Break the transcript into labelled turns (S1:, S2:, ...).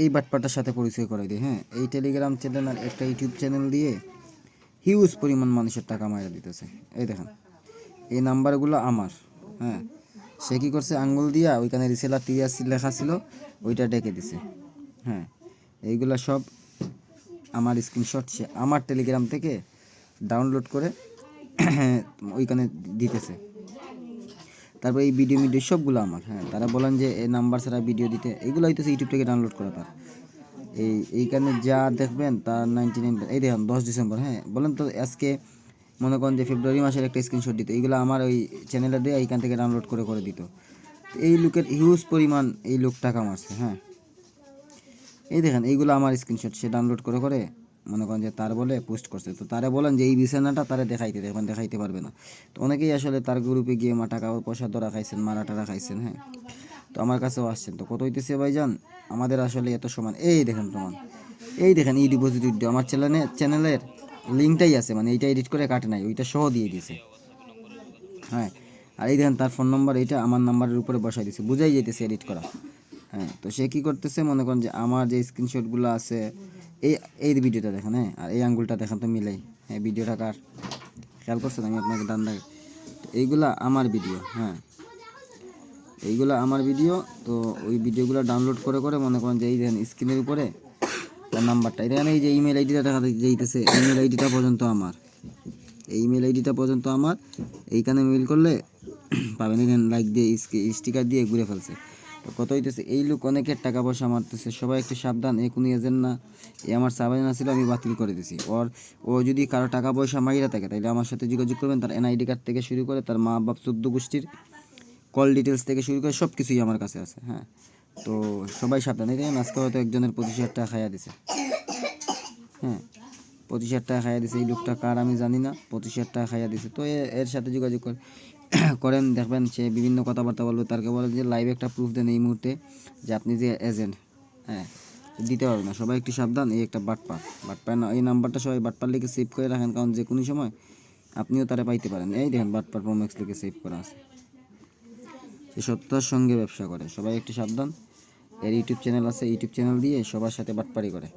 S1: এই বাটপাটার সাথে পরিচয় করে দিই হ্যাঁ? এই টেলিগ্রাম চ্যানেল আর একটা ইউটিউব চ্যানেল দিয়ে হিউজ পরিমাণ মানুষের টাকা মারা দিতেছে। এই দেখেন, এই নাম্বারগুলো আমার হ্যাঁ? সে কী করছে? আঙ্গুল দিয়া ওইখানে রিসেলার টিয়াসি লেখা ছিল, ওইটা ডেকে দিছে হ্যাঁ? এইগুলো সব আমার স্ক্রিনশট সে আমার টেলিগ্রাম থেকে ডাউনলোড করে ওইখানে দিতেছে। তারপর এই ভিডিও মিডিও সবগুলো আমার হ্যাঁ। তারা বলেন যে এই নাম্বার ছাড়া ভিডিও দিতে এইগুলো হইতেছে ইউটিউব থেকে ডাউনলোড করা তার। এই, এইখানে যা দেখবেন তার নাইনটি নাইন এই দেখেন, দশ ডিসেম্বর হ্যাঁ। বলেন তো, আজকে মনে করেন যে ফেব্রুয়ারি মাসের একটা স্ক্রিনশট দিত। এইগুলো আমার ওই চ্যানেলে দিয়ে এইখান থেকে ডাউনলোড করে করে দিত। এই লোকের হিউজ পরিমাণ এই লোক টাকা মারছে হ্যাঁ। এই দেখেন, এইগুলো আমার স্ক্রিনশট সে ডাউনলোড করে করে মনে করেন যে তার বলে পোস্ট করছে। তো তারে বলেন যে এই বিছানাটা তারে দেখাইতে দেখবেন দেখাইতে পারবে না। তো অনেকেই আসলে তার গ্রুপে গিয়ে মা টাকা পয়সা ধরা খাইছেন, মারা টারা খাইছেন হ্যাঁ। তো আমার কাছেও আসছেন। তো কত হইতেছে ভাইজান? আমাদের আসলে এত সমান। এই দেখেন প্রমাণ। এই দেখেন ই ডিপোজিট উইথড্র আমার চ্যানেলে চ্যানেলের লিঙ্কটাই আছে মানে এইটা এডিট করে কাটে নাই, ওইটা সহ দিয়ে দিয়েছে। হ্যাঁ। আর এই দেখেন তার ফোন নাম্বার এইটা আমার নাম্বারের উপরে বসাই দিছে বুঝাই যেতেছে এডিট করা। হ্যাঁ। তো সে কী করতেছে? মনে করেন যে আমার যে স্ক্রিনশটগুলো আছে এই এই ভিডিওটা দেখেন হ্যাঁ? আর এই আঙ্গুলটা দেখেন তো মিলাই। হ্যাঁ ভিডিওটা কার? খেয়াল করছেন? আমি আপনাকে দান তো এইগুলা আমার ভিডিও হ্যাঁ? এইগুলো আমার ভিডিও, তো ওই ভিডিওগুলো ডাউনলোড করে করে মনে করেন যে এই দেখেন স্ক্রিনের উপরে তার নাম্বারটা। দেখেন এই যে ইমেল আইডিটা দেখা যাইতেছে, ইমেল আইডিটা পর্যন্ত আমার। এই ইমেল আইডিটা পর্যন্ত আমার। এইখানে মেল করলে পাবেন। এখানে লাইক দিয়ে স্টিকার দিয়ে ঘুরে ফেলছে। তো কত হইতেছে, এই লোক অনেকের টাকা পয়সা মারতেছে, সবাই একটু সাবধান এ কোনো এজেন্ট না এ আমার সাবাই না ছিল, আমি বাতিল করে দিছি। ওর, ও যদি কারও টাকা পয়সা মাইরা থাকে তাহলে আমার সাথে যোগাযোগ করবেন, তার এনআইডি কার্ড থেকে শুরু করে, তার মা বাপ চোদ্দ গোষ্ঠীর কল ডিটেলস থেকে শুরু করে সব কিছুই আমার কাছে আছে হ্যাঁ। তো সবাই সাবধান, এই আজকে হয়তো একজনের পঁচিশ হাজার টাকা খাইয়া দিছে হ্যাঁ। পঁচিশ হাজার টাকা খাইয়া দিছে, এই লোকটা কার আমি জানি না, পঁচিশ হাজার টাকা খাইয়া দিছে। তো এর সাথে যোগাযোগ করে করেন, দেখবেন সে বিভিন্ন কথাবার্তা বলবে। তারকে বলে যে লাইভে একটা প্রুফ দেন এই মুহূর্তে যে আপনি যে এজেন্ট হ্যাঁ দিতে পারবে না। সবাই একটু সাবধান, এই একটা বাটপার বাটপার না, এই নাম্বারটা সবাই বাটপার লিখে সেভ করে রাখেন, কারণ যে কোনো সময় আপনিও তারা পাইতে পারেন। এই দেখেন, বাটপার প্রোম্যাক্স লিখে সেভ করা আছে। সে সত্যতার সঙ্গে ব্যবসা করে। সবাই একটু সাবধান। এর ইউটিউব চ্যানেল আছে ইউটিউব চ্যানেল দিয়ে সবার সাথে বাটপারি করে।